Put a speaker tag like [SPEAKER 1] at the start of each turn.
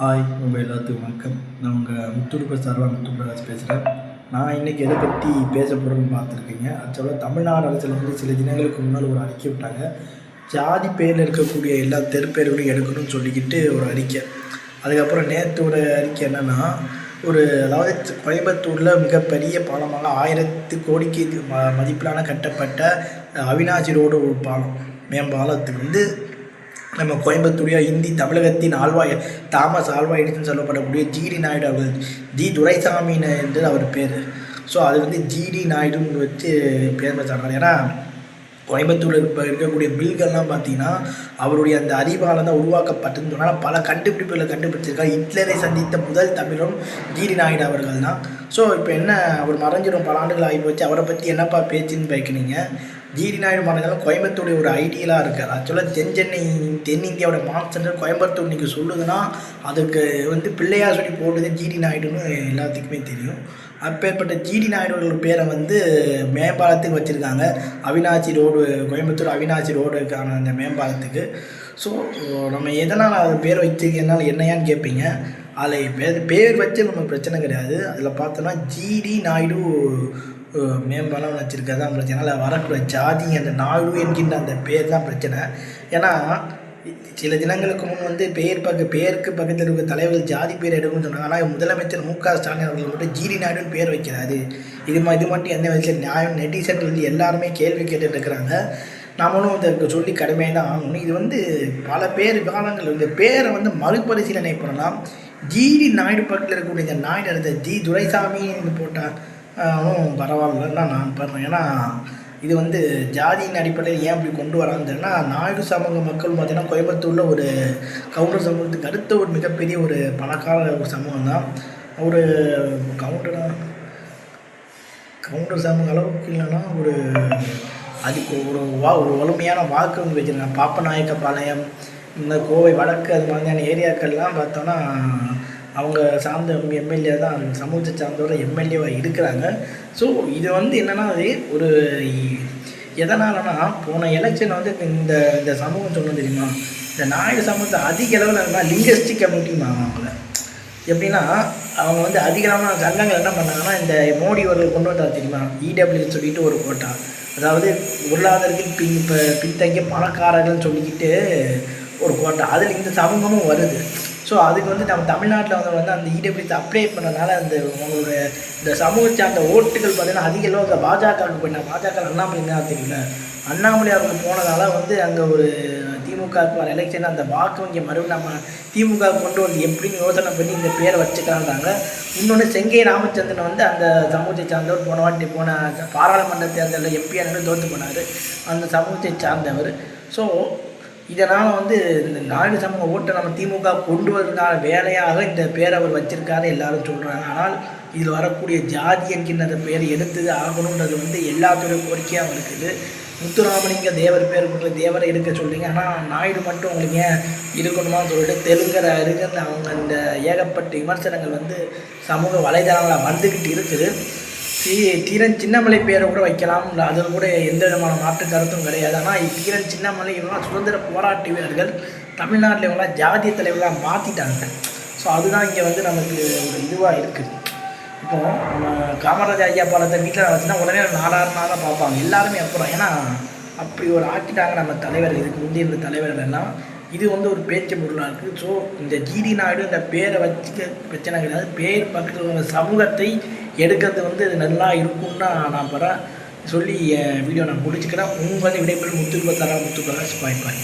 [SPEAKER 1] Hi உங்கள் எல்லாத்துக்கும் வணக்கம். நான் உங்கள் முத்துருப்ப சர்வா முத்துப்பிரகாஷ் பேசுகிறேன் நான் இன்றைக்கி எதை பற்றி பேச போகிறேன்னு பார்த்துருக்கீங்க? ஆக்சுவலாக தமிழ்நாடு அரசில் வந்து சில தினங்களுக்கு முன்னால் ஒரு அறிக்கை விட்டாங்க. ஜாதி பேரில் இருக்கக்கூடிய எல்லா தெருப்பேர்களையும் எடுக்கணும்னு சொல்லிக்கிட்டு ஒரு அறிக்கை. அதுக்கப்புறம் நேற்றோட அறிக்கை என்னென்னா ஒரு அதாவது கோயம்புத்தூரில் மிகப்பெரிய பாலமாக ஆயிரத்து கோடிக்கு ம மதிப்பிலான கட்டப்பட்ட அவினாசி ரோடு ஒரு பாலம். மேம்பாலத்துக்கு வந்து நம்ம கோயம்புத்தூரியா இந்தி தமிழகத்தின் ஆழ்வாய் தாமஸ் ஆழ்வாய் எடுத்துன்னு சொல்லப்படக்கூடிய ஜிடி நாயுடு அவர்கள் ஜி துரைசாமி என்று அவர் பேர். ஸோ அது வந்து ஜிடி நாயுடுன்னு வச்சு பேர் வச்சாங்க. ஏன்னா கோயம்புத்தூரில் இப்போ இருக்கக்கூடிய பில்கள்லாம் பார்த்தீங்கன்னா அவருடைய அந்த அறிவால் தான் உருவாக்கப்பட்டதுன்னு சொன்னால் பல கண்டுபிடிப்புகளை கண்டுபிடிச்சிருக்காரு. ஹிட்லரை சந்தித்த முதல் தமிழரும் ஜிடி நாயுடு அவர்கள் தான் ஸோ இப்போ என்ன அவர் மறைஞ்சிடும் பல ஆண்டுகள் ஆகி போச்சு அவரை பற்றி என்னப்பா பேச்சுன்னு பேக்கினீங்க ஜிடி நாயுடு மறைஞ்சாலும் கோயம்புத்தூருடைய ஒரு ஐடியலாக இருக்கார். ஆக்சுவலாக தென் சென்னை தென்னிந்தியாவோட மான்சென்டர் கோயம்புத்தூர் இன்றைக்கி சொல்லுதுன்னா அதுக்கு வந்து பிள்ளையார் சொல்லி போடுறது ஜிடி நாயுடுன்னு எல்லாத்துக்குமே தெரியும். அப்பேற்பட்ட ஜிடி நாயுடு பேரை வந்து மேம்பாலத்துக்கு வச்சுருக்காங்க. அவினாசி ரோடு கோயம்புத்தூர் அவினாசி ரோடுக்கான அந்த மேம்பாலத்துக்கு. ஸோ நம்ம எதனால் அது பேர் வச்சுக்கிறதுனால என்னையான்னு கேட்பீங்க அதில் பேர் பேர் வச்சு நம்ம பிரச்சனை கிடையாது. அதில் பார்த்தோன்னா ஜிடி நாயுடு மேம்பாலம் வச்சுருக்கிறது தான் பிரச்சனை. இல்லை வரக்கூடிய ஜாதி அந்த நாடு என்கின்ற அந்த பேர் தான் பிரச்சனை. ஏன்னா சில தினங்களுக்கு முன் வந்து பெயர் பக்க பெயருக்கு பக்கத்தில் இருக்க தலைவர்கள் ஜாதி பேர் எடுக்கணும்னு சொன்னாங்க. ஆனால் முதலமைச்சர் மு க ஸ்டாலின் அவர்கள் மட்டும் ஜிடி நாயுடுன்னு பேர் வைக்கிறாரு. இது மாதிரி இது மட்டும் எந்த வயசில் நியாயம். நெட்டிசன்கள் வந்து எல்லாருமே கேள்வி கேட்டுட்டு இருக்கிறாங்க. நாமளும் இதற்கு சொல்லி கடுமையாக தான் ஆகணும். இது வந்து பல பேர் காலங்கள் இந்த பேரை வந்து மறுபரிசீலனை பண்ணலாம். ஜிடி நாயுடு பக்கத்தில் இருக்கக்கூடிய இந்த நாயுடு அடுத்த ஜி துரைசாமின்னு போட்டால் அதுவும் பரவாயில்லன்னு தான் நான் பண்ணுறேன் ஏன்னா இது வந்து ஜாதியின் அடிப்படையில் ஏன் அப்படி கொண்டு வராங்கன்னா நாயுடு சமூக மக்கள் பார்த்திங்கன்னா கோயம்புத்தூரில் ஒரு கவுண்டர் சமூகத்துக்கு அடுத்த ஒரு மிகப்பெரிய ஒரு பணக்கார ஒரு சமூகம் தான். ஒரு கவுண்டராக கவுண்டர் சமூக அளவுக்கு இல்லைன்னா ஒரு அதுக்கு ஒரு வா ஒரு வலிமையான வாக்கு வந்து வச்சுருக்காங்க. பாப்பநாயக்கப்பாளையம் இந்த கோவை வடக்கு அது மாதிரியான ஏரியாக்கள்லாம் பார்த்தோன்னா அவங்க சார்ந்த எம்எல்ஏ தான் அந்த சமூகத்தை சார்ந்தவரை எம்எல்ஏவாக இருக்கிறாங்க. ஸோ இது வந்து என்னென்னா அது ஒரு எதனாலனா போன எலெக்ஷன் வந்து இந்த இந்த சமூகம் சொன்னது தெரியுமா? இந்த நாயுடு சமூகத்தை அதிக அளவில் இருந்தால் லிங்கஸ்டிக் கம்யூனிட்டிம்பாங்க அவங்கள எப்படின்னா அவங்க வந்து அதிகமான சங்கங்கள் என்ன பண்ணாங்கன்னா இந்த மோடி அவர்கள் கொண்டு வந்தார் தெரியுமா? இடபிள்யூன்னு சொல்லிட்டு ஒரு கோட்டா. அதாவது பொருளாதாரத்தில் பின் இப்போ பின்தங்கிய பணக்காரர்கள்னு சொல்லிக்கிட்டு ஒரு கோட்டா. அதில் இந்த சமூகமும் வருது. ஸோ அதுக்கு வந்து நம்ம தமிழ்நாட்டில் வந்து வந்து அந்த இடபிள்யூ அப்ளை பண்ணனால அந்த உங்களோட இந்த சமூக சார்ந்த ஓட்டுகள் பார்த்தீங்கன்னா அதிக அளவு அந்த பாஜகவுக்கு போயிட்டா பாஜக அண்ணாமலை என்ன தெரியல அண்ணாமலை அவங்க போனதால வந்து அங்கே ஒரு திமுகவுக்கு வர எலெக்ஷன் அந்த வாக்கு வங்கி மறுபடியும் நம்ம திமுக கொண்டு வந்து எப்படின்னு யோசனை பண்ணி இந்த பேரை வச்சுக்கலான்றாங்க இன்னொன்று செங்கை ராமச்சந்திரன் வந்து அந்த சமூகத்தை சார்ந்தவர் போன வாட்டி போன பாராளுமன்ற தேர்தலில் எம்பியாக தோற்று போனார். அந்த சமூகத்தை சார்ந்தவர். ஸோ இதனால் வந்து இந்த நாயுடு சமூக ஓட்டை நம்ம திமுக கொண்டு வருவதற்கான வேலையாக இந்த பேரவர் அவர் வச்சிருக்காரு எல்லாரும் சொல்கிறாங்க ஆனால் இதில் வரக்கூடிய ஜாதி என்கின்ற அந்த பேரை எடுத்து ஆகணுன்றது வந்து எல்லாத்துடைய கோரிக்கையாகவும் இருக்குது முத்துராமலிங்க தேவர் பேர் கொண்ட தேவரை எடுக்க சொல்கிறீங்க ஆனால் நாயுடு மட்டும் உங்களுக்கு ஏன் இருக்கணுமான்னு சொல்லிட்டு தெலுங்கர இருக்குன்னு அவங்க இந்த ஏகப்பட்ட விமர்சனங்கள் வந்து சமூக வலைதளங்களில் வந்துக்கிட்டு இருக்குது. தி தீரன் சின்னமலை பேரை கூட வைக்கலாம் அதில் கூட எந்த விதமான மாற்று கருத்தும் கிடையாது. ஆனால் தீரன் சின்னமலை இவங்களாம் சுதந்திர போராட்ட வீரர்கள். தமிழ்நாட்டில் இவங்களாம் ஜாதிய தலைவர்களாக மாற்றிட்டாங்க ஸோ அதுதான் இங்கே வந்து நமக்கு ஒரு இதுவாக இருக்குது இப்போ நம்ம காமராஜ் ஐயா பாலத்தை வீட்டில் வச்சுன்னா உடனே நாலாறு நாளாக பார்ப்பாங்க. எல்லாருமே அப்புறம். ஏன்னா அப்படி ஒரு ஆக்கிட்டாங்க நம்ம தலைவர்கள். இதுக்கு முந்தைய இருந்த தலைவர்கள் எல்லாம். இது வந்து ஒரு பேச்சு பொருளாக இருக்குது ஸோ இந்த ஜிடி நாயுடு இந்த பேரை வச்சுக்க பிரச்சனை கிடையாது. பேர் பக்கத்தில் உள்ள சமூகத்தை எடுக்கிறது வந்து நல்லா இருக்கும்னு நான் பரேன். சொல்லி என் வீடியோ நான் முடிச்சுக்கிறேன். உங்களை விடைபெறும் முத்து முத்து பிரகாஷ் பாய் பாய்